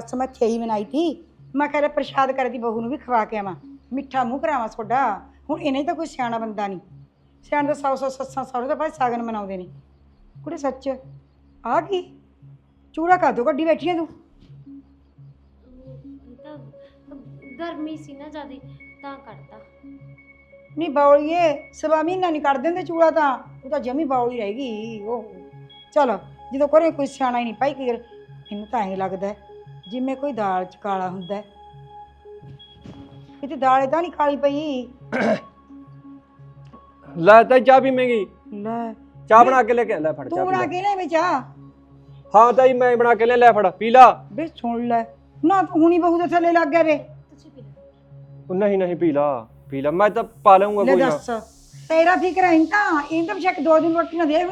ਬਸ ਮੈਂ ਥਈ ਬਣਾਈ ਤੀ ਮੈਂ ਕਹਿੰਦਾ ਪ੍ਰਸ਼ਾਦ ਕਰਦੀ ਬਹੂ ਨੂੰ ਵੀ ਖਵਾ ਕੇ ਆਵਾਂ। ਮਿੱਠਾ ਮੂੰਹ ਕਰਾਵਾਂ ਤੁਹਾਡਾ। ਹੁਣ ਇਹਨੇ ਤਾਂ ਕੋਈ ਸਿਆਣਾ ਬੰਦਾ ਨਹੀਂ। ਸਿਆਣ ਦਾ ਸੌ ਸੌ ਸੱਸਾਂ ਸੌ ਦਾ ਭਾਈ ਸਾਗਨ ਮਨਾਉਂਦੇ ਨੇ। ਕੁੜੇ ਸੱਚ ਆ ਕੀ? ਚੂੜਾ ਕਾ ਦੋ ਗੱਡੀ ਬੈਠੀ ਆ ਤੂੰ? ਤਾਂ ਗਰਮੀ ਸੀ ਨਾ ਜ਼ਿਆਦਾ ਤਾਂ ਕੱਢਤਾ। ਨਹੀਂ ਬੌਲੀਏ ਸਵਾ ਮਹੀਨਾ ਨਹੀਂ ਕੱਢ ਦਿੰਦੇ ਚੂੜਾ ਤਾਂ। ਉਹ ਤਾਂ ਜਮੀ ਬੌਲੀ ਰਹਿ ਗਈ ਉਹ। ਚਲ ਜਦੋਂ ਕਰੇ ਕੋਈ ਸਿਆਣਾ ਹੀ ਨਹੀਂ ਭਾਈ ਕੀ ਕਰੇ। ਇਹਨੂੰ ਤਾਂ ਐਂ ਲੱਗਦਾ ਹੈ, ਜਿਵੇਂ ਕੋਈ ਦਾਲ ਚ ਕਾਲਾ ਹੁੰਦਾ ਹੈ। ਕਿਤੇ ਦਾਲੇ ਤਾਂ ਨਹੀਂ ਕਾਲੀ ਪਈ। ਲੈ ਤਾਈ ਚਾਹ ਪੀਵੇਂਗੀ। ਲੈ। ਚਾਹ ਬਣਾ ਕੇ ਲੈ ਕੇ ਆ, ਲੈ ਫੜ ਚਾਹ ਤੂੰ ਪੀ ਬਣਾ ਲੈ। ਕੇ ਲੈ ਵਿੱਚ ਆ ਹਾਂ ਤਾਈ ਮੈਂ ਬਣਾ ਕੇ ਲੈ ਲੈ ਫੜ ਪੀ ਲਾ। ਬੇ ਸੁਣ ਲੈ। ਨਾ ਤੂੰ ਹੁਣੀ ਬਹੂ ਦੇ ਥੱਲੇ ਲੱਗ ਗਿਆ ਵੇ। ਤੁਸੀਂ ਪੀ ਲਓ ਉਹ ਨਹੀਂ ਨਹੀਂ ਪੀ ਲਾ ਪੀ ਲਾ। ਮੈਂ ਤਾਂ ਪਾ ਲਊਂਗਾ ਲੈ ਕੋਈ ਨਾ ਦੱਸ ਤੇਰਾ ਫਿਕਰ ਹੈ ਤਾਂ ਇਹਨਾਂ ਤਾਂ ਬਸ਼ੱਕ ਦੋ ਦਿਨ ਰੋਟੀ ਨਾ ਦੇ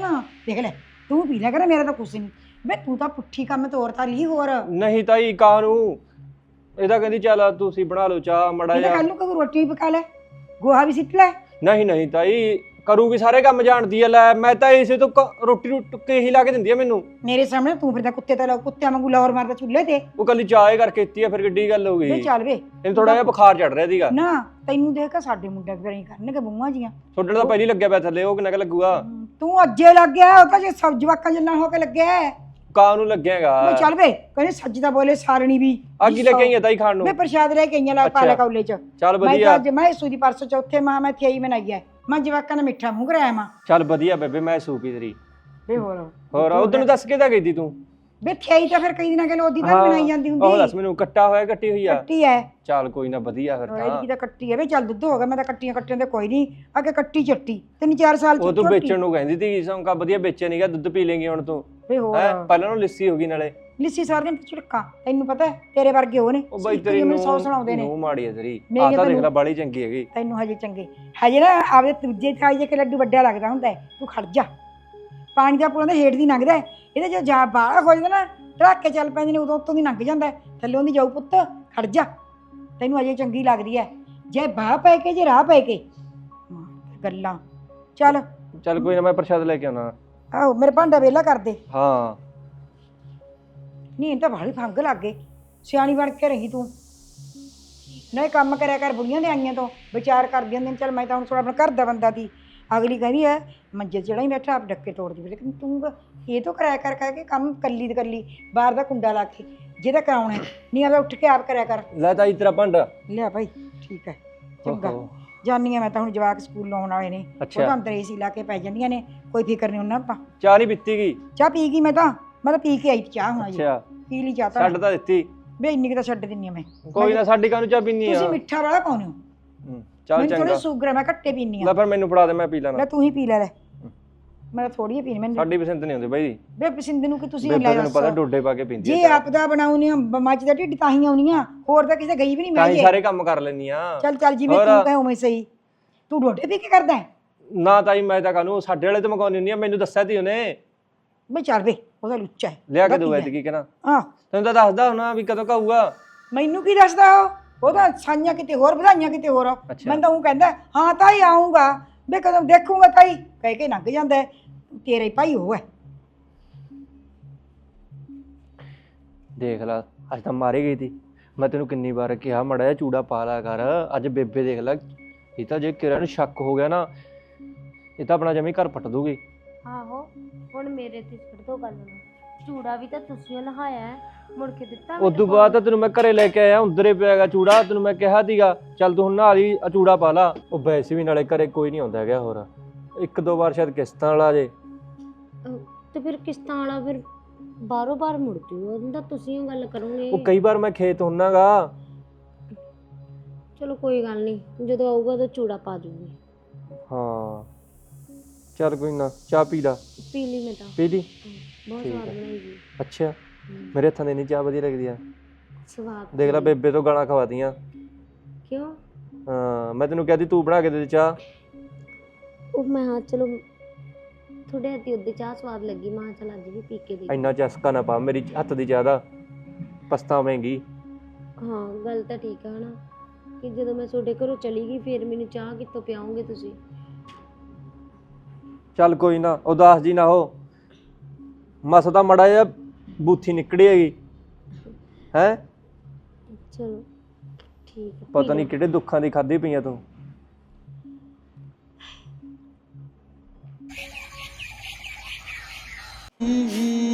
ਦੇਖ ਲੈ ਤੂੰ ਪੀ ਲਿਆ ਕਰ ਮੇਰਾ ਤਾਂ ਕੁਛ ਨਹੀਂ ਬੇ ਤੂੰ ਤਾਂ ਪੁੱਠੀ ਕੰਮ ਤੋਰਤਾ ਲਈ ਹੋਰ। ਨਹੀਂ ਤਾਈ ਕਾਹਨੂੰ ਇਹਦਾ ਕਹਿੰਦੀ ਚੱਲ ਤੁਸੀਂ ਬਣਾ ਲਓ ਚਾਹ ਮੜਾ ਇਹਦਾ ਜਾ ਕੱਲ ਨੂੰ ਕੋਈ ਰੋਟੀ ਵੀ ਪਕਾ ਲੈ ਗੋਹਾ ਵੀ ਸਿੱਟ ਲੈ। ਨਹੀਂ ਨਹੀਂ ਤਾਈ ਕਰੂਗੀ ਸਾਰੇ ਕੰਮ ਜਾਣਦੀ ਐ ਲੈ ਮੈਂ ਤਾਂ ਇਸੇ ਤੋਂ ਕ- ਰੋਟੀ ਨੂੰ ਟੁੱਕੇ ਹੀ ਲਾ ਕੇ ਦਿੰਦੀ ਆ ਮੈਨੂੰ। ਮੇਰੇ ਸਾਹਮਣੇ ਤੂੰ ਫਿਰਦਾ ਕੁੱਤੇ ਤਾਂ ਕੁੱਤਿਆਂ ਵਾਂਗੂ ਲੌਰ ਮਾਰਦਾ ਚੁੱਲ੍ਹੇ ਤੇ। ਉਹ ਕੱਲੀ ਚਾਹ ਹੀ ਕਰਕੇ ਦਿੱਤੀ ਆ ਫਿਰ ਕਿੱਡੀ ਗੱਲ ਹੋ ਗਈ। ਵੇ ਚੱਲ ਵੇ। ਇਹਨੂੰ ਥੋੜਾ ਜਿਹਾ ਬੁਖਾਰ ਚੜ ਰਿਹਾ ਸੀਗਾ। ਨਾ ਤੈਨੂੰ ਦੇਖ ਕੇ ਸਾਡੇ ਮੁੰਡੇ ਫਿਰ ਹੀ ਕਰਨਗੇ ਬੂਆਂ ਜੀਆਂ। ਤੁਹਾਡੇ ਨਾਲ ਤਾਂ ਪਹਿਲੀ ਲੱਗਿਆ ਪਿਆ ਥੱਲੇ ਉਹ ਕਿੰਨਾ ਕੁ ਲੱਗੂਗਾ। ਤੂੰ ਅੱਜੇ ਲੱਗ ਗਿਆ ਉਹ ਤਾਂ ਜੇ ਸਬ ਜਵਾਕਾਂ ਜੰਨਾ ਹੋ ਕੇ ਲੱਗਿਆ। ਹੈ। ਕਾਂ ਨੂੰ ਵੇ ਚੱਲ ਵੇ ਕਹਿੰਦੇ ਸੱਜਦਾ ਬੋਲੇ ਸਾਰਣੀ ਵੀ ਆ ਕੀ ਲੈ ਕੇ ਤਾਈ ਖਾਣ ਨੂੰ? ਵੇ ਪ੍ਰਸ਼ਾਦ ਲੈ ਕੇ ਆਈਆਂ ਲਾ ਪਾਲਾ ਅੱਛਾ। ਕੌਲੇ ਚ। ਚੱਲ ਮੈਂ ਤਾਂ ਵਧੀਆ। ਅੱਜ ਮੈਂ ਸੂਦੀ ਪਰਸੋਂ ਚੌਥੇ ਮਾਂ ਮੈਂ ਥਈ ਬਣਾਈ ਹੈ ਮੈਂ ਜਵਾਕਾਂ ਦਾ ਮਿੱਠਾ ਮੂੰਹ ਕਰਾਇਆ ਮਾਂ। ਚੱਲ ਵਧੀਆ ਬੇਬੇ ਮੈਂ ਸੂਪੀ ਤੇਰੀ। ਵੇ ਹੋਰ। ਹੋਰ ਉਦੋਂ ਦੱਸ ਕੇ ਤਾਂ ਗਈ ਤੀ ਤੂੰ? ਥਈ ਤਾਂ ਫਿਰ ਕਈ ਦਿਨਾਂ ਕੇ ਉਹਦੀ ਤਾਂ ਬਣਾਈ ਜਾਂਦੀ ਉਹ ਦੱਸ ਹੁੰਦੀ ਮੈਨੂੰ ਕੱਟਾ ਹੋਇਆ ਕੱਟੀ ਹੋਈ ਆ। ਕੱਟੀ ਹੈ ਚੱਲ ਕੋਈ ਨਾ ਵਧੀਆ ਫਿਰ ਇਹਦੀ ਤਾਂ। ਤਾਂ ਕੱਟੀ ਹੈ ਵੇ ਚੱਲ ਦੁੱਧ ਹੋ ਗਿਆ ਮੈਂ ਤਾਂ ਕੱਟੀਆਂ ਕੱਟੀਆਂ ਤੇ ਕੋਈ ਨਹੀਂ ਅੱਗੇ ਕੱਟੀ ਚੱਟੀ ਤਿੰਨ ਚਾਰ ਸਾਲ ਉਹ ਤੂੰ ਝੋਟੀ। ਵੇਚਣ ਨੂੰ ਕਹਿੰਦੀ ਤੀ ਸੌਂਕਾ ਵਧੀਆ ਵੇਚਿਆ ਨਹੀਂਗਾ ਦੁੱਧ ਪੀ ਲੇਂਗੀ ਹੁਣ ਤੂੰ। ਹੋਰ। ਹੈ ਪਹਿਲਾਂ ਨੂੰ ਲਿੱਸੀ ਹੋ ਗਈ ਨਾਲੇ। ਲਿੱਸੀ ਸਾਰ ਦਿਨ ਝਿੜਕਾਂ ਤੈਨੂੰ ਪਤਾ ਹੈ, ਤੇਰੇ ਵਰਗੇ ਉਹ ਨੇ ਉਹ ਬਾਈ ਤੇਰੀ ਨੂੰ ਸੌ ਸੁਣਾਉਂਦੇ ਨੇ। ਨੂੰ ਮਾੜੀ ਹੈ ਤੇਰੀ ਮੇਰੀ ਆ ਤਾਂ ਦੇਖ ਤੈਨੂੰ- ਲੈ ਬਾਲੀ ਚੰਗੀ ਹੈਗੀ। ਤੈਨੂੰ ਹਜੇ ਚੰਗੇ। ਹਜੇ ਨਾ ਆਪਦੇ ਦੂਜੇ ਥਾਈ ਜੇ ਕਿ ਲੱਡੂ ਵੱਡਾ ਲੱਗਦਾ ਹੁੰਦਾ ਹੈ ਤੂੰ ਖੜ ਜਾ। ਪਾਣੀ ਦਾ ਪੁਲਾਂ ਦੇ ਹੇਠ ਦੀ ਲੰਘਦਾ ਹੈ। ਇਹਦੇ ਜੋ ਜਾ ਬਾਹਰ ਹੋ ਜਾਂਦਾ ਨਾ ਧੜਾਕੇ ਚੱਲ ਪੈਂਦੇ ਨੇ ਉਦੋਂ ਉੱਤੋਂ ਦੀ ਲੰਘ ਜਾਂਦਾ ਹੈ। ਥੱਲੇ ਦੀ ਜਾਊ ਪੁੱਤ ਖੜ ਜਾ। ਤੈਨੂੰ ਹਜੇ ਚੰਗੀ ਲੱਗਦੀ ਹੈ। ਜੇ ਬਾਹ ਪੈ ਕੇ ਜੇ ਰਾਹ ਪੈ ਕੇ। ਹਾਂ, ਗੱਲਾਂ। ਚੱਲ। ਚੱਲ ਕੋਈ ਨਾ ਮੈਂ ਪ੍ਰਸ਼ਾਦ ਲੈ ਕੇ ਆਉਣਾ। ਆਹੋ ਮੇਰੇ ਭਾਂਡਾ ਵੇਲਾ ਕਰ ਦੇ। ਹਾਂ। ਨਹੀਂ ਇਹ ਤਾਂ ਬਾਹਲੀ ਫੰਗ ਲੱਗ ਗਏ ਸਿਆਣੀ ਬਣ ਕੇ ਰਹੀ ਤੂੰ। ਨਹੀਂ ਕੰਮ ਕਰਿਆ ਕਰ ਬੁੜੀਆਂ ਦੇ ਆਈਆਂ ਤੋਂ। ਵਿਚਾਰ ਕਰਦੀ ਹੁੰਦੀ ਚੱਲ ਮੈਂ ਤਾਂ ਹੁਣ ਥੋੜਾ ਆਪਣਾ ਘਰ ਦਾ ਬੰਦਾ ਦੀ ਅਗਲੀ ਕਹਿੰਦੀ ਹੈ ਮੰਜੇ ਜਿਹੜਾ ਹੀ ਬੈਠਾ ਆਪ ਡੱਕੇ ਤੋੜਦੀ ਫਿਰ ਲੇਕਿਨ ਤੂੰ ਇਹ ਤੋਂ ਕਰਾਇਆ ਕਰ ਕਹਿ ਕੇ ਕੰਮ ਕੱਲੀ ਦੀ ਕੱਲੀ ਬਾਹਰ ਦਾ ਕੁੰਡਾ ਲਾ ਕੇ ਜਿਹਦਾ ਕਰਾਉਣਾ ਹੈ, ਨਹੀਂ ਆਦਾ ਉੱਠ ਕੇ ਆਪ ਕਰਿਆ ਕਰ। ਲੈ ਤਾਈ ਤੇਰਾ ਭਾਂਡਾ। ਲਿਆ ਭਾਈ ਠੀਕ ਹੈ ਚੰਗਾ। ਓਹੋ। ਜਾਨੀ ਆ ਮੈਂ ਤਾਂ ਹੁਣ ਜਵਾਕ ਸਕੂਲ ਲਾਉਣ ਵਾਲੇ ਨੇ। ਉਹ ਅੱਛਾ। ਤਾਂ ਅੰਦਰ ਏਸੀ ਲਾ ਕੇ ਪੈ ਜਾਂਦੀਆਂ ਨੇ ਕੋਈ ਫਿਕਰ ਨਹੀਂ ਉਹਨਾਂ ਤਾਂ ਚਾਹ ਨਹੀਂ ਪੀਤੀ ਗਈ ਚਾਹ ਪੀ ਗਈ ਮੈਂ ਤਾਂ ਮੈਂ ਤਾਂ ਪੀ ਕੇ ਆਈ ਚਾਹ ਹੁਣ ਜੀ ਅੱਛਾ। ਪੀ ਲਈ ਚਾਹ ਤਾਂ। ਛੱਡ ਤਾਂ ਦਿੱਤੀ। ਵੇ ਇੰਨੀ ਕੁ ਤਾਂ ਛੱਡ ਦਿੰਨੀ ਆ ਮੈਂ। ਕੋਈ ਨਾ ਸਾਡੀ ਕਾਹਨੂੰ ਚਾਹ ਪੀਨੀ ਆ? ਤੁਸੀਂ ਮਿੱਠਾ ਵਾਲਾ ਪਾਉਨੇ ਹੋ? ਹੂੰ, ਚੱਲ ਮੈਨੂੰ ਥੋੜੀ ਚੰਗਾ। ਸ਼ੂਗਰ ਹੈ ਮੈਂ ਘੱਟੇ ਪੀਨੀ ਲੈ ਆ। ਫਿਰ ਮੈਨੂੰ ਫੜਾ ਦੇ ਮੈਂ ਪੀ ਲੈਣਾ। ਲੈ ਤੂੰ ਹੀ ਪੀ ਲੈ ਲੈ। ਮੈਂ ਥੋੜੀ ਪੀਣੀ ਮੈਨੂੰ ਸਾਡੀ ਪਸੰਦ ਨਹੀਂ ਹੁੰਦੀ ਬਾਈ ਵੇ ਪਸੰਦ ਨੂੰ ਕਿ ਤੁਸੀਂ ਬੇਬੇ ਲੈ ਤੈਨੂੰ ਪਤਾ ਦੱਸੋ ਡੋਡੇ ਪਾ ਕੇ ਪੀਂਦੀ ਜੇ ਆਪ ਦਾ ਬਣਾਉਣੀ ਆ ਮੱਝ ਦਾ ਢਿੱਡ ਤਾਂ ਹੀ ਆਉਣੀ ਆ। ਹੋਰ ਤਾਂ ਕਿਸੇ ਗਈ ਵੀ ਨਹੀਂ ਤਾਂ ਮੈਂ ਹੀ ਸਾਰੇ ਕੰਮ ਕਰ ਲੈਨੀ ਆ। ਚੱਲ ਚੱਲ ਜਿਵੇਂ ਹੋਰ? ਤੂੰ ਕਹੇ ਉਵੇਂ ਸਹੀ। ਤੂੰ ਰੋਟੀ ਪੀ ਕੇ ਕਰਦਾ ਹੈ? ਨਾ ਤਾਈ ਮੈਂ ਤਾਂ ਕਾਹਨੂੰ ਸਾਡੇ ਵਾਲੇ ਤੋਂ ਮੰਗਾਉਣੀ ਹੁੰਦੀ ਆ ਮੈਨੂੰ ਦੱਸਿਆ ਤੀ ਉਹਨੇ। ਬਈ ਚੱਲ ਵੇ ਉਹਦਾ ਲੁੱਚਾ ਹੈ। ਲਿਆ ਕੇ ਦੋ ਕੀ ਐਤ ਕੀ ਕਹਿਣਾ? ਹਾਂ। ਤੈਨੂੰ ਤਾਂ ਦੱਸਦਾ ਹੁਣਾ ਵੀ ਕਦੋਂ ਕਾਊਗਾ ਮੈਨੂੰ ਕੀ ਦੱਸਦਾ ਉਹ? ਉਹਦਾ ਸਾਈਆਂ ਕਿਤੇ ਹੋਰ ਵਧਾਈਆਂ ਕਿਤੇ ਹੋਰ। ਅੱਛਾ। ਮੈਂ ਤਾਂ ਉਹ ਕਹਿੰਦਾ ਹਾਂ ਤਾਈ ਆਉਂਗਾ ਵੇ ਕਦੋਂ ਦੇਖੂਗਾ ਤਾਈ? ਕਹਿ ਕੇ ਲੰਘ ਜਾਂਦਾ ਹੈ। ਤੇਰਾ ਹੀ ਭਾਈ ਉਹ ਹੈ। ਦੇਖ ਲੈ ਅੱਜ ਤਾਂ ਮਾਰੇ ਗਈ ਤੀ। ਮੈਂ ਤੈਨੂੰ ਕਿੰਨੀ ਵਾਰ ਕਿਹਾ ਮੜਾ ਜਿਹਾ ਚੂੜਾ ਪਾ ਲਿਆ ਕਰ। ਅੱਜ ਬੇਬੇ ਦੇਖ ਲੈ ਇਹ ਤਾਂ ਜੇ ਕਿਰਨ ਨੂੰ ਸ਼ੱਕ ਹੋ ਗਿਆ ਨਾ ਇਹ ਤਾਂ ਆਪਣਾ ਜਮੀ ਘਰ ਪੱਟ ਦੂਗੀ। ਆਹੋ ਹੁਣ ਮੇਰੇ ਤੇ ਛੱਡ ਦੋ ਗੱਲ ਨੂੰ। ਚੂੜਾ ਵੀ ਤਾਂ ਤੁਸੀਂ ਨਹਾਇਆ ਹੈ। ਮੁੜ ਕੇ ਦਿੱਤਾ ਉਸ ਤੋਂ ਮੇਰੇ ਬਾਅਦ ਤਾਂ। ਤੈਨੂੰ ਮੈਂ ਘਰੇ ਲੈ ਕੇ ਆਇਆ ਉਂਦਰੇ ਪਿਆਗਾ ਚੂੜਾ ਤੈਨੂੰ ਮੈਂ ਕਿਹਾ ਸੀਗਾ ਚੱਲ ਤੂੰ ਹੁਣ ਨਾਲ ਹੀ ਚੂੜਾ ਪਾ ਲਾ। ਉਹ ਵੈਸੇ ਵੀ ਨਾਲੇ ਘਰੇ ਕੋਈ ਨਹੀਂ ਆਉਂਦਾ ਹੈਗਾ ਹੋਰ। ਇੱਕ ਦੋ ਵਾਰ ਸ਼ਾਇਦ ਕਿਸ਼ਤਾਂ ਵਾਲਾ ਜੇ। ਤੇ ਫਿਰ ਕਿਸ਼ਤਾਂ ਵਾਲਾ ਫਿਰ ਬਾਰੋ ਬਾਰ ਮੁੜ ਜੂ ਉਹਦਾ ਤੁਸੀਂ ਉਹ ਗੱਲ ਕਰੋਗੇ। ਉਹ ਕਈ ਵਾਰ ਮੈਂ ਖੇਤ ਹੁੰਨਾਗਾ ਚਲੋ ਕੋਈ ਗੱਲ ਨਹੀਂ ਜਦੋਂ ਆਊਗਾ ਤਾਂ ਚੂੜਾ ਪਾ ਜੂਗੀ ਹਾਂ। ਚੱਲ ਕੋਈ ਨਾ ਚਾਹ ਪੀ ਲਾ। ਪੀ ਲਈ ਮੈਂ ਤਾਂ। ਪੀ ਲਈ? ਬਹੁਤ ਠੀਕ ਸਵਾਦ ਹੈ। ਬਣਾਈ ਜੀ ਅੱਛਾ ਮੇਰੇ ਹੱਥਾਂ ਦੀ ਨਹੀਂ ਚਾਹ ਵਧੀਆ ਲੱਗਦੀ ਆ। ਸਵਾਦ ਦੇਖ ਲੈ। ਬੇਬੇ ਤੋਂ ਗਾਲਾਂ ਖਵਾਤੀਆਂ। ਕਿਉਂ? ਹਾਂ ਮੈਂ ਤੈਨੂੰ ਕਹਿ ਤੂੰ ਬਣਾ ਕੇ ਦੇ ਦੇ ਚਾਹ। ਉਹ ਮੈਂ ਹਾਂ ਚਲੋ ਥੋੜੇ ਹੱਥੀ ਉਹਦੇ ਚਾਹ ਸਵਾਦ ਲੱਗੀ ਮਾਂ ਚਲ ਅੱਜ ਵੀ ਪੀ ਕੇ ਦੇਖ ਇੰਨਾ ਚਸਕਾ ਨਾ ਪਾ ਮੇਰੀ ਹੱਥ ਦੀ ਚਾਹ ਦਾ ਪਛਤਾਵੇਂਗੀ ਹਾਂ ਗੱਲ ਤਾਂ ਠੀਕ ਆ ਨਾ ਕਿ ਜਦੋਂ ਮੈਂ ਤੁਹਾਡੇ ਘਰੋਂ ਚਲੀ ਗਈ ਫਿਰ ਮੈਨੂੰ ਚਾਹ ਕਿੱਥੋਂ ਪਿਆਉਂਗੇ ਤੁਸੀਂ? ਚੱਲ ਕੋਈ ਨਾ ਉਦਾਸ ਜੀ ਨਾ ਹੋ। ਮਸ ਤਾਂ ਮੜਾ ਜਿਹਾ ਬੂਥੀ ਨਿਕੜੀ ਹੈਗੀ। ਹੈ? ਚਲੋ ਠੀਕ ਹੈ। ਪਤਾ ਨਹੀਂ ਕਿਹੜੇ ਦੁੱਖਾਂ ਦੀ ਖਾਦੀ ਪਈਆਂ ਤੂੰ। ਆਹ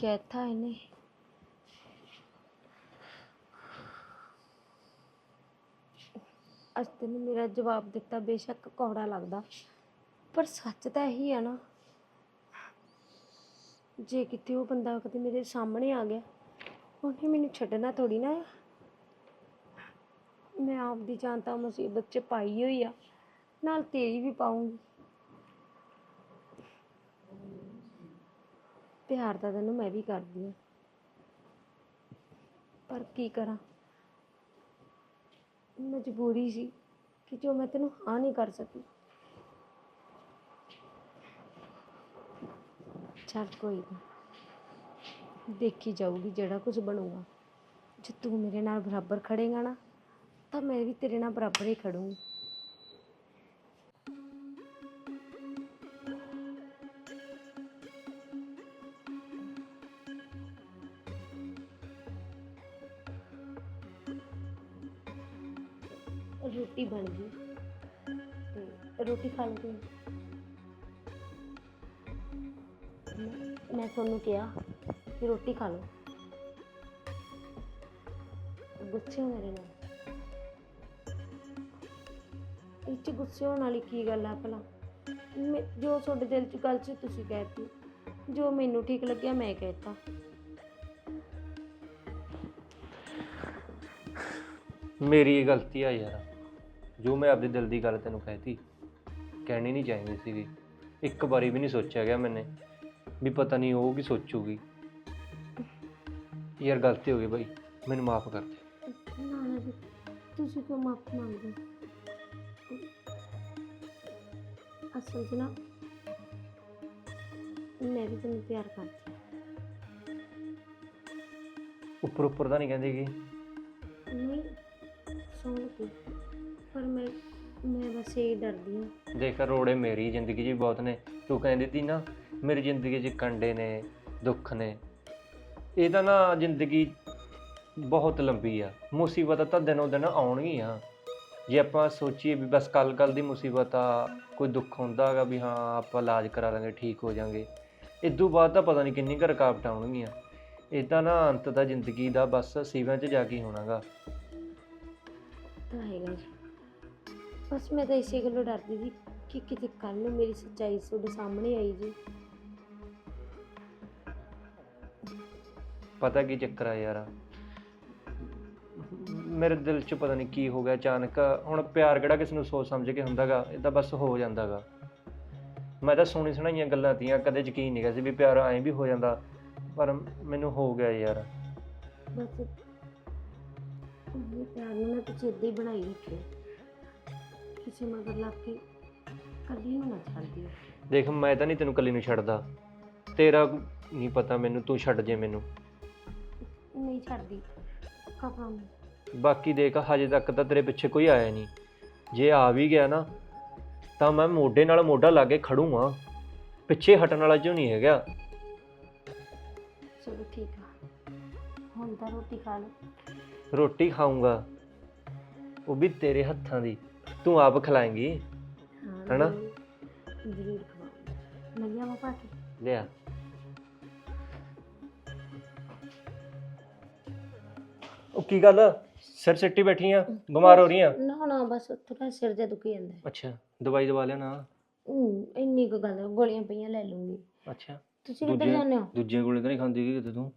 ਕਹਿਤਾ ਇਹਨੇ। ਅੱਜ ਤੈਨੂੰ ਮੇਰਾ ਜਵਾਬ ਦਿੱਤਾ, ਬੇਸ਼ੱਕ ਕੌੜਾ ਲੱਗਦਾ। ਪਰ ਸੱਚ ਤਾਂ ਇਹੀ ਆ ਨਾ, ਜੇ ਕਿਤੇ ਉਹ ਬੰਦਾ ਕਦੇ ਮੇਰੇ ਸਾਹਮਣੇ ਆ ਗਿਆ, ਉਹਨੇ ਮੈਨੂੰ ਛੱਡਣਾ ਥੋੜੀ ਨਾ ਹੈ। ਮੈਂ ਆਪਦੀ ਜਾਨ ਤਾਂ ਮੁਸੀਬਤ 'ਚ ਪਾਈ ਹੋਈ ਆ, ਨਾਲ ਤੇਰੀ ਵੀ ਪਾਉਂਗੀ ਪਿਆਰ ਤਾਂ ਤੈਨੂੰ ਮੈਂ ਵੀ ਕਰਦੀ ਹਾਂ। ਪਰ ਕੀ ਕਰਾਂ? ਮਜਬੂਰੀ ਸੀ ਕਿ ਜੋ ਮੈਂ ਤੈਨੂੰ ਹਾਂ ਨਹੀਂ ਕਰ ਸਕੀ। ਚੱਲ ਕੋਈ ਨਹੀਂ ਦੇਖੀ ਜਾਊਗੀ ਜਿਹੜਾ ਕੁਝ ਬਣੂਗਾ। ਜੇ ਤੂੰ ਮੇਰੇ ਨਾਲ ਬਰਾਬਰ ਖੜੇਗਾ ਨਾ, ਤਾਂ ਮੈਂ ਵੀ ਤੇਰੇ ਨਾਲ ਬਰਾਬਰ ਹੀ ਖੜੂੰਗੀ। ਰੋਟੀ ਬਣ ਗਈ। ਤੇ ਰੋਟੀ ਖਾ ਲਓ ਮੈਂ ਤੁਹਾਨੂੰ ਕਿਹਾ ਕਿ ਰੋਟੀ ਖਾ ਲਓ। ਗੁੱਸੇ ਹੋ ਮੇਰੇ ਨਾਲ। ਇਹ 'ਚ ਗੁੱਸੇ ਹੋਣ ਵਾਲੀ ਕੀ ਗੱਲ ਆ ਭਲਾ? ਮੈਂ- ਜੋ ਤੁਹਾਡੇ ਦਿਲ 'ਚ ਗੱਲ ਸੀ ਤੁਸੀਂ ਕਹਿਤੀ, ਜੋ ਮੈਨੂੰ ਠੀਕ ਲੱਗਿਆ ਮੈਂ ਕਹਿਤਾ। ਮੇਰੀ ਇਹ ਗਲਤੀ ਆ ਯਾਰ। ਜੋ ਮੈਂ ਆਪਦੇ ਦਿਲ ਦੀ ਗੱਲ ਤੈਨੂੰ ਕਹਿਤੀ ਕਹਿਣੀ ਨਹੀਂ ਚਾਹੀਦੀ ਸੀਗੀ। ਇੱਕ ਵਾਰੀ ਵੀ ਨਹੀਂ ਸੋਚਿਆ ਗਿਆ ਮੈਨੇ ਵੀ ਪਤਾ ਨਹੀਂ ਉਹ ਕੀ ਸੋਚੂਗੀ। ਯਾਰ ਗਲਤੀ ਹੋ ਗਈ ਬਾਈ ਮੈਨੂੰ ਮਾਫ ਕਰ ਦੇ। ਨਾ ਨਾ ਜੀ ਤੁਸੀਂ ਕਿਉਂ ਮਾਫੀ ਮੰਗਦੇ? ਅਸਲ 'ਚ ਨਾ ਮੈਂ ਵੀ ਤੈਨੂੰ ਪਿਆਰ ਕਰਦੀ ਉੱਪਰ ਉੱਪਰ ਤਾਂ ਨਹੀਂ ਕਹਿੰਦੀ ਕਿ ਹਾਂ। ਨਹੀਂ ਸੁਣ ਕੇ ਪਰ ਮੈਂ ਮੈਂ ਬਸ ਇਹ ਡਰਦੀ ਹਾਂ। ਦੇਖ ਰੋੜੇ ਮੇਰੀ ਜ਼ਿੰਦਗੀ 'ਚ ਵੀ ਬਹੁਤ ਨੇ। ਤੂੰ ਕਹਿੰਦੀ ਤੀ ਨਾ ਮੇਰੀ ਜ਼ਿੰਦਗੀ 'ਚ ਕੰਡੇ ਨੇ ਦੁੱਖ ਨੇ। ਇਹ ਤਾਂ ਨਾ ਜ਼ਿੰਦਗੀ ਬਹੁਤ ਲੰਬੀ ਆ। ਮੁਸੀਬਤਾਂ ਤਾਂ ਦਿਨੋਂ ਦਿਨ ਆਉਣਗੀਆਂ। ਜੇ ਆਪਾਂ ਸੋਚੀਏ ਵੀ ਬਸ ਕੱਲ ਕੱਲ ਦੀ ਮੁਸੀਬਤ ਆ ਕੋਈ ਦੁੱਖ ਹੁੰਦਾ ਹੈਗਾ ਵੀ ਹਾਂ ਆਪਾਂ ਇਲਾਜ ਕਰਾ ਲਾਂਗੇ ਠੀਕ ਹੋ ਜਾਾਂਗੇ। ਇਦੋਂ ਬਾਅਦ ਤਾਂ ਪਤਾ ਨਹੀਂ ਕਿੰਨੀ ਕੁ ਰੁਕਾਵਟਾਂ ਆਉਣਗੀਆਂ। ਤਾਂ ਨਾ ਅੰਤ ਦਾ ਜ਼ਿੰਦਗੀ ਦਾ ਬਸ ਸੀਵਿਆਂ 'ਚ ਜਾ ਕੇ ਹੋਣਾਗਾ। ਤਾਂ ਹੈਗਾ ਜੀ। ਬਸ ਮੈਂ ਤਾਂ ਇਸੇ ਗੱਲੋਂ ਡਰਦੀ ਸੀ ਕਿ ਕਿਤੇ ਕੱਲ ਨੂੰ ਮੇਰੀ ਸੱਚਾਈ ਤੁਹਾਡੇ ਸਾਹਮਣੇ ਆਈ ਜੀ। ਪਤਾ ਕੀ ਚੱਕਰ ਆ ਯਾਰ? ਮੇਰੇ ਦਿਲ 'ਚ ਪਤਾ ਨਹੀਂ ਕੀ ਹੋ ਗਿਆ ਅਚਾਨਕ। ਹੁਣ ਪਿਆਰ ਕਿਹੜਾ ਕਿਸ ਨੂੰ ਸੋਚ ਸਮਝ ਕੇ ਹੁੰਦਾਗਾ ਇਹ ਤਾਂ ਬਸ ਹੋ ਜਾਂਦਾਗਾ। ਮੈਂ ਤਾਂ ਸੁਣੀ ਸੁਣਾਈਆਂ ਗੱਲਾਂ ਤੀਆਂ ਕਦੇ ਯਕੀਨ ਨਹੀਂ ਗਿਆ ਸੀ ਵੀ ਪਿਆਰ ਐਂ ਵੀ ਹੋ ਜਾਂਦਾ ਪਰ ਮੈਨੂੰ ਹੋ ਗਿਆ ਯਾਰ। ਬਸ ਇਹ ਪਿਆਰ ਨੂੰ ਤੁਸੀਂ ਏਦਾਂ ਹੀ ਬਣਾਈ ਰੱਖਿਓ ਕਿਸੇ ਮਗਰ ਲੱਗ ਕੇ ਕਦੀ ਨੂੰ ਨਾ ਛੱਡਦੀ ਦੇਖ ਮੈਂ ਤਾਂ ਨਹੀਂ ਤੈਨੂੰ ਕੱਲੀ ਨੂੰ ਛੱਡਦਾ। ਤੇਰਾ ਨਹੀਂ ਪਤਾ ਮੈਨੂੰ ਤੂੰ ਛੱਡ ਜੇ ਮੈਨੂੰ। ਨਹੀਂ ਛੱਡਦੀ ਕਹਾਂ ਬਾਕੀ ਦੇਖ ਹਜੇ ਤੱਕ ਤਾਂ ਤੇਰੇ ਪਿੱਛੇ ਕੋਈ ਆਇਆ ਨਹੀਂ। ਜੇ ਆ ਵੀ ਗਿਆ ਨਾ ਤਾਂ ਮੈਂ ਮੋਢੇ ਨਾਲ ਮੋਢਾ ਲਾ ਕੇ ਖੜੂੰਗਾ। ਪਿੱਛੇ ਹਟਣ ਵਾਲਾ ਜੋ ਨਹੀਂ ਹੈਗਾ? ਚਲੋ ਠੀਕ ਆ। ਹੁਣ ਤਾਂ ਰੋਟੀ ਖਾ ਲਓ। ਰੋਟੀ ਖਾਊਂਗਾ। ਉਹ ਵੀ ਤੇਰੇ ਹੱਥਾਂ ਦੀ। ਤੂੰ ਆਪ ਖਿਲਾਏਂਗੀ। ਹੈਨਾ? ਜ਼ਰੂਰ- ਪਾ ਕੇ। ਲਿਆ। ਉਹ ਕੀ ਗੱਲ? ਸਿਰ ਸਿੱਟੀ ਬੈਠੀ ਆ ਬਿਮਾਰ ਹੋ ਰਹੀ ਆ ਨਾ ਨਾ ਬਸ ਥੋੜਾ ਸਿਰ ਜਿਹਾ ਦੁਖੀ ਜਾਂਦਾ ਹੈ। ਅੱਛਾ ਦਵਾਈ ਦਵਾ ਲਿਆ ਨਾ ਹੂੰ ਇੰਨੀ ਕੁ ਗੱਲ ਹੈ, ਗੋਲੀਆਂ ਪਈਆਂ ਲੈ ਲੂੰਗੀ। ਅੱਛਾ। ਤੁਸੀਂ ਕਿੱਧਰ ਦੂਜੇ- ਜਾਂਦੇ ਹੋ? ਦੂਜੀਆਂ ਗੋਲੀਆਂ ਤਾਂ ਨਹੀਂ ਖਾਂਦੀ ਕਿ ਕਿਤੇ ਤੂੰ?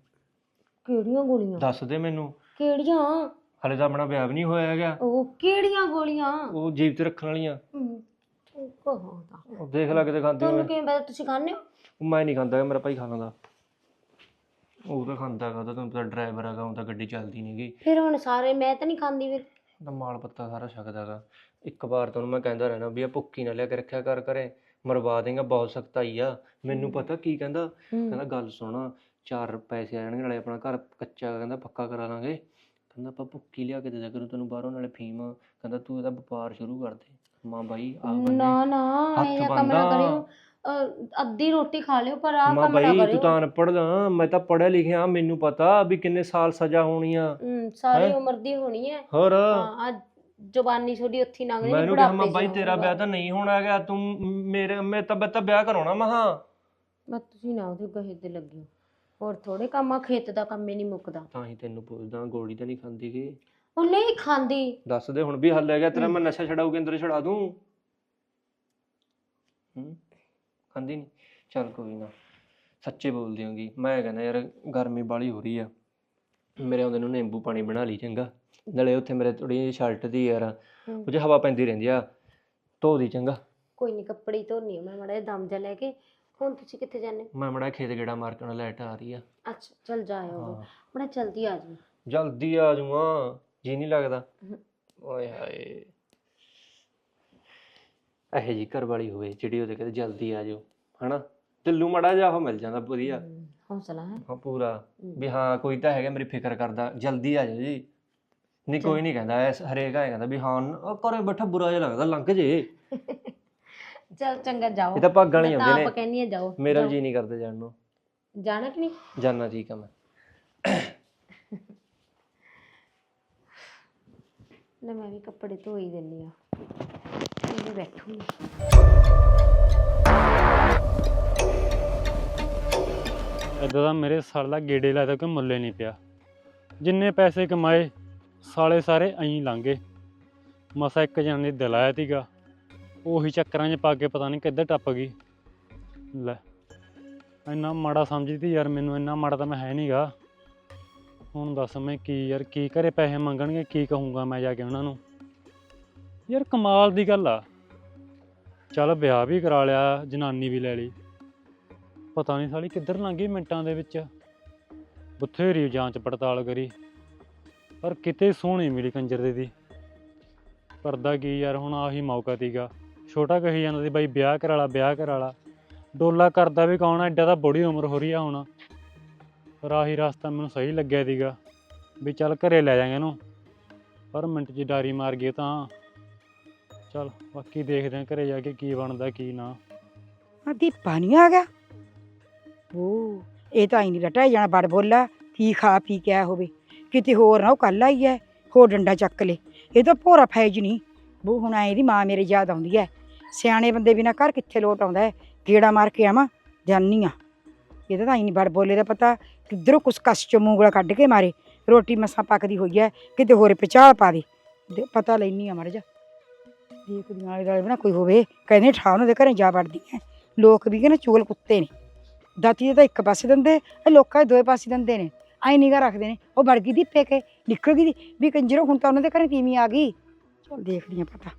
ਕਿਹੜੀਆਂ ਗੋਲੀਆਂ? ਦੱਸ ਦੇ ਮੈਨੂੰ। ਕਿਹੜੀਆਂ? ਹਲੇ ਤਾਂ ਆਪਣਾ ਵਿਆਹ ਵੀ ਨਹੀਂ ਹੋਇਆ ਹੈਗਾ। ਉਹ ਕਿਹੜੀਆਂ ਗੋਲੀਆਂ? ਉਹ ਤੇ ਰੱਖਣ ਵਾਲੀਆਂ। ਉਹ ਕਹਾਂ ਤਾਂ ਉਹ ਦੇਖ ਲੈ ਕਿਤੇ ਖਾਂਦੀ ਤੁਹਾਨੂੰ ਹੋਵੇ ਕਿਵੇਂ ਪਤਾ ਤੁਸੀਂ ਖਾਂਦੇ ਹੋ? ਉਹ ਮੈਂ ਨਹੀਂ ਖਾਂਦਾ ਹੈਗਾ, ਮੇਰਾ ਭਾਈ ਖਾ ਲੈਂਦਾ ਉਹ ਤਾਂ ਖਾਂਦਾ ਹੈਗਾ ਤੁਹਾਨੂੰ ਪਤਾ ਡਰਾਈਵਰ ਹੈਗਾ ਉਹ ਤਾਂ ਗੱਡੀ ਚੱਲਦੀ ਨਹੀਂਗੀ ਫਿਰ ਹੁਣ ਸਾਰੇ ਮੈਂ ਤਾਂ ਨਹੀਂ ਖਾਂਦੀ ਫਿਰ। ਤਾਂ ਮਾਲ ਪੱਤਾ ਸਾਰਾ ਛਕਦਾ ਹੈਗਾ। ਇੱਕ ਵਾਰ ਤੁਹਾਨੂੰ ਮੈਂ ਕਹਿੰਦਾ ਰਹਿਣਾ ਵੀ ਇਹ ਭੁੱਕੀ ਨਾ ਲਿਆ ਕੇ ਰੱਖਿਆ ਕਰ ਕਰੇ ਮਰਵਾ ਦੇਗਾ ਬਹੁਤ ਸਖਤਾਈ ਆ। ਮੈਨੂੰ ਪਤਾ ਕੀ ਕਹਿੰਦਾ? ਕਹਿੰਦਾ ਗੱਲ ਸੁਣ ਚਾਰ ਪੈਸੇ ਆ ਜਾਣਗੇ ਨਾਲੇ ਆਪਣਾ ਘਰ ਕੱਚਾ ਕਹਿੰਦਾ ਪੱਕਾ ਕਰਾ ਲਾਂਗੇ। ਕਹਿੰਦਾ ਆਪਾਂ ਭੁੱਕੀ ਲਿਆ ਕੇ ਦੇ ਦਿਆ ਕਰੂੰ ਤੈਨੂੰ ਬਾਹਰੋਂ ਨਾਲੇ ਫੀਮ। ਕਹਿੰਦਾ ਤੂੰ ਇਹਦਾ ਵਪਾਰ ਸ਼ੁਰੂ ਕਰ ਦੇ। ਮਾਂ ਬਾਈ ਆ ਬੰਦੇ ਨਾ ਨਾ ਹੱਥ ਇਹ ਕੰਮ ਨਾ ਬੰਨ੍ਹਦਾ। ਕਰਿਓ। ਅ, ਅੱਧੀ ਰੋਟੀ ਖਾ ਲਿਓ ਪਰ ਆਹ ਮਾਂ ਕੰਮ ਨਾ ਬਾਈ ਤੂੰ ਕਰਿਓ। ਤਾਂ ਅਨਪੜ੍ਹ ਦਾ ਮੈਂ ਤਾਂ ਪੜ੍ਹਿਆ ਲਿਖਿਆ ਮੈਨੂੰ ਪਤਾ ਵੀ ਕਿੰਨੇ ਸਾਲ ਸਜ਼ਾ ਹੋਣੀ ਆ। ਹਮ, ਸਾਰੀ ਹੈਂ? ਉਮਰ ਦੀ ਹੋਣੀ ਹੈ ਹੋਰ? ਹਾਂ ਅੱਜ ਜ਼ੁਬਾਨੀ ਛੋਡੀ ਉੱਥੀ ਲੰਘ ਜਾਣੀ ਮੈਨੂੰ ਕਿਹਾ ਮਾਂ ਬਾਈ ਤੇਰਾ। ਵਿਆਹ ਤਾਂ ਨਹੀਂ ਹੋਣਾ ਹੈਗਾ ਤੂੰ ਮੇਰੇ ਮੈਂ ਤਾਂ ਮੈਂ ਤਾਂ ਵਿਆਹ ਕਰਾਉਣਾ ਮਹਾ। ਮੈਂ ਤੁਸੀਂ ਨਾ ਉਹਦੇ ਗਹੇ ਤੇ ਲੱਗਿਓ। ਹੋਰ ਥੋੜੇ ਕੰਮ ਆ ਖੇਤ ਦਾ ਕੰਮ ਹੀ ਨਹੀਂ ਮੁੱਕਦਾ। ਤਾਂ ਹੀ ਤੈਨੂੰ ਪੁੱਛਦਾ ਗੋਲੀ ਤਾਂ ਨਹੀਂ ਖਾਂਦੀ ਗੀ? ਉਹ ਨਹੀਂ ਖਾਂਦੀ। ਦੱਸ ਦੇ ਹੁਣ ਵੀ ਹੱਲ ਹੈਗਾ ਤੇਰਾ ਮੈਂ ਨਸ਼ਾ ਛਡਾਊ ਕੇਂਦਰ ਛਡਾ ਦੂੰ। ਹੂੰ ਖਾਂਦੀ ਨਹੀਂ ਚੱਲ ਕੋਈ ਨਾ ਸੱਚੇ ਬੋਲਦੀ ਹੋਗੀ ਮੈਂ ਕਹਿੰਦਾ ਯਾਰ ਗਰਮੀ ਬਾਲੀ ਹੋ ਰਹੀ ਆ। ਮੇਰੇ ਆਉਂਦੇ ਨੂੰ ਨਿੰਬੂ ਪਾਣੀ ਬਣਾ ਲਈ ਚੰਗਾ। ਨਾਲੇ ਉੱਥੇ ਮੇਰੇ ਥੋੜੀ ਜਿਹੀ ਸ਼ਰਟ ਦੀ ਯਾਰ ਹੂੰ। ਉਹ 'ਚ ਹਵਾ ਪੈਂਦੀ ਰਹਿੰਦੀ ਆ ਧੋ ਦੀ ਚੰਗਾ। ਕੋਈ ਨਹੀਂ ਕੱਪੜੇ ਆ ਮੈਂ ਮੜਾ ਦਮ ਜਾ ਲੈ ਕੇ ਹੁਣ ਤੁਸੀਂ ਕਿੱਥੇ ਜਾਂਦੇ? ਮੈਂ ਮੜਾ ਖੇਤ ਗੇੜਾ ਮਾਰ ਕੇ ਉਹਨਾਂ ਲਾਈਟ ਆ ਰਹੀ ਆ। ਅੱਛਾ ਚਲ ਜਾਇਓ ਹਾਂ। ਬੜਾ ਜਲਦੀ ਆ ਜਾਓ ਜਲਦੀ ਆ ਜਾਊਂਗਾ। ਜੀ ਨਹੀਂ ਲੱਗਦਾ। ਓਏ ਹਾਏ। ਇਹੋ ਜੀ ਘਰ ਵਾਲੀ ਹੋਵੇ ਜਿਹੜੀ ਉਹਦੇ ਕਹਿੰਦੇ ਜਲਦੀ ਆ ਜਾਓ ਹਨਾ? ਢਿੱਲੂ ਮੜਾ ਜਾ ਉਹ ਮਿਲ ਜਾਂਦਾ ਵਧੀਆ। ਹਮ, ਹੌਸਲਾ ਹੈ। ਹਾਂ ਪੂਰਾ। ਵੀ ਹਾਂ ਕੋਈ ਤਾਂ ਹੈਗਾ ਮੇਰੀ ਫਿਕਰ ਕਰਦਾ ਜਲਦੀ ਆ ਜਾਓ ਜੀ। ਨਹੀਂ ਕੋਈ ਨਹੀਂ ਕਹਿੰਦਾ ਐਸ ਹਰੇਕ ਆ ਕਹਿੰਦਾ ਵੀ ਹਾਂ ਉਹ ਘਰੇ ਬੈਠਾ ਬੁਰਾ ਜਿਹਾ ਲੱਗਦਾ ਲੰਘ ਜੇ। ਚਲ ਚੰਗਾ ਜਾਓ। ਇਹ ਤਾਂ ਭਾਗਾਂ ਮੈਂ ਆਉਂਦੇ ਤਾਂ ਆਪ ਨੇ। ਕਹਿੰਨੀ ਆ ਜਾਓ। ਮੇਰਾ। ਜੀ ਨਹੀਂ ਕਰਦੇ ਜਾਣ ਨੂੰ। ਜਾਣਾ ਕਿ ਨਹੀਂ? ਜਾਨਣਾ ਠੀਕ ਆ ਮੈਂ। ਲੈ ਮੈਂ ਵੀ ਕੱਪੜੇ ਧੋ ਹੀ ਦਿੰਨੀ ਆ। ਮੈਂ ਵੀ ਬੈਠੂਗੀ। ਇਦਾਂ ਦਾ ਮੇਰੇ ਸਾਲ ਦਾ ਗੇੜੇ ਲਾਇਆ ਕੋਈ ਮੁੱਲੇ ਨਹੀਂ ਪਿਆ। ਜਿੰਨੇ ਪੈਸੇ ਕਮਾਏ ਸਾਲੇ ਸਾਰੇ ਐਂ ਲੰਘੇ ਮਸਾ ਇੱਕ ਜਣ ਨੇ ਦਿਲਾਇਆ ਤੀਗਾ ਉਹੀ ਚੱਕਰਾਂ 'ਚ ਪਾ ਕੇ ਪਤਾ ਨਹੀਂ ਕਿੱਧਰ ਟੱਪ ਗਈ। ਲੈ, ਇੰਨਾ ਮਾੜਾ ਸਮਝਦੀ ਯਾਰ ਮੈਨੂੰ, ਇੰਨਾ ਮਾੜਾ ਤਾਂ ਮੈਂ ਹੈ ਨਹੀਂਗਾ ਹੁਣ ਦੱਸ ਮੈਂ ਕੀ ਯਾਰ, ਕੀ ਘਰੇ ਪੈਸੇ ਮੰਗਣਗੇ, ਕੀ ਕਹੂੰਗਾ ਮੈਂ ਜਾ ਕੇ ਉਹਨਾਂ ਨੂੰ। ਯਾਰ ਕਮਾਲ ਦੀ ਗੱਲ ਆ। ਚੱਲ ਵਿਆਹ ਵੀ ਕਰਾ ਲਿਆ, ਜਨਾਨੀ ਵੀ ਲੈ ਲਈ। ਪਤਾ ਨਹੀਂ ਸਾਲੀ ਕਿੱਧਰ ਲੰਘ ਗਈ ਮਿੰਟਾਂ ਦੇ ਵਿੱਚ। ਬਥੇਰੀ ਜਾਂਚ ਪੜਤਾਲ ਕਰੀ। ਪਰ ਕਿਤੇ ਸੋਹਣੀ ਮਿਲੀ ਕੰਜਰ ਦੇ ਦੀ। ਪਰਦਾ ਕੀ ਯਾਰ, ਹੁਣ ਆਹੀ ਮੌਕਾ ਤੀਗਾ। ਛੋਟਾ ਕਹੀ ਜਾਂਦਾ ਸੀ, ਬਾਈ ਵਿਆਹ ਕਰਾ ਲਾ ਵਿਆਹ ਕਰਾ ਲਾ ਡੋਲਾ ਕਰਦਾ ਵੀ ਕੌਣ ਆ ਐਡਾ ਤਾਂ ਬੜੀ ਉਮਰ ਹੋ ਰਹੀ ਆ ਹੁਣ। ਪਰ ਆਹੀ ਰਸਤਾ ਮੈਨੂੰ ਸਹੀ ਲੱਗਿਆ ਸੀਗਾ, ਵੀ ਚੱਲ ਘਰੇ ਲੈ ਜਾਾਂਗੇ ਇਹਨੂੰ। ਪਰ ਮਿੰਟ 'ਚ ਡਾਰੀ ਮਾਰ ਗਈ ਤਾਂ। ਚੱਲ ਬਾਕੀ ਦੇਖਦੇ ਆਂ ਘਰੇ ਜਾ ਕੇ ਕੀ ਬਣਦਾ, ਕੀ ਨਾ। ਆ ਦੀਪਾ ਨਹੀਂ ਆ ਗਿਆ? ਉਹ ਇਹ ਤਾਂ ਹੀ ਨਹੀਂ ਲਟਾਈ ਜਾਣਾ ਬੜ ਬੋਲਾ, ਕੀ ਖਾ ਪੀ ਕੇ ਆਇਆ ਹੋਵੇ। ਕਿਤੇ ਹੋਰ ਨਾ ਉਹ ਕੱਲ ਆਈ ਹੈ ਹੋਰ ਡੰਡਾ ਚੱਕ ਲੇ। ਇਹ ਤਾਂ ਭੋਰਾ ਫੈਜ ਨਹੀਂ ਉਹ ਹੁਣ ਆਏ ਦੀ ਮਾਂ ਮੇਰੇ ਯਾਦ ਆਉਂਦੀ ਹੈ ਸਿਆਣੇ ਬੰਦੇ ਬਿਨਾ ਘਰ ਕਿੱਥੇ ਲੋਟ ਆਉਂਦਾ ਹੈ? ਗੇੜਾ ਮਾਰ ਕੇ ਆਵਾਂ ਜਾਨੀ ਆ ਇਹਦਾ ਤਾਂ ਹੀ ਨਹੀਂ ਬੜ ਬੋਲੇ ਦਾ ਪਤਾ, ਕਿੱਧਰੋਂ ਕੁਸ ਕਸ ਚ ਮੂੰਗਲਾ ਕੱਢ ਕੇ ਮਾਰੇ। ਰੋਟੀ ਮਸਾਂ ਪੱਕਦੀ ਹੋਈ ਹੈ, ਕਿਤੇ ਹੋਰ ਪਚਾਲ ਪਾ ਦੇ। ਦੇ- ਪਤਾ ਲੈਣੀ ਆ ਮਰ ਜਾ ਦੇਖਦੀ ਆਲੇ ਦੁਆਲੇ ਵੀ ਨਾ ਕੋਈ ਹੋਵੇ, ਕਹਿੰਦੇ ਠਾ ਉਹਨਾਂ ਦੇ ਘਰੇ ਜਾ ਵੜਦੀ ਹੈ। ਲੋਕ ਵੀ ਕਹਿੰਦੇ ਚੁਗਲ ਕੁੱਤੇ ਨੇ। ਦਾਤੀ ਦੇ ਤਾਂ ਇੱਕ ਪਾਸੇ ਦਿੰਦੇ, ਇਹ ਲੋਕਾਂ ਦੇ ਦੋਏ ਪਾਸੇ ਦਿੰਦੇ ਨੇ। ਆਈ ਨਿਗਾ ਰੱਖਦੇ ਨੇ। ਉਹ ਵੜ ਗਈ ਦੀ ਪੇ ਕੇ ਨਿਕਲ ਗਈ ਦੀ। ਵੀ ਕੰਜਰੋ ਹੁਣ ਤਾਂ ਉਹਨਾਂ ਦੇ ਘਰੇ ਤੀਵੀਂ ਆ ਗਈ। ਚਲ ਦੇਖਦੀ ਆ ਪਤਾ।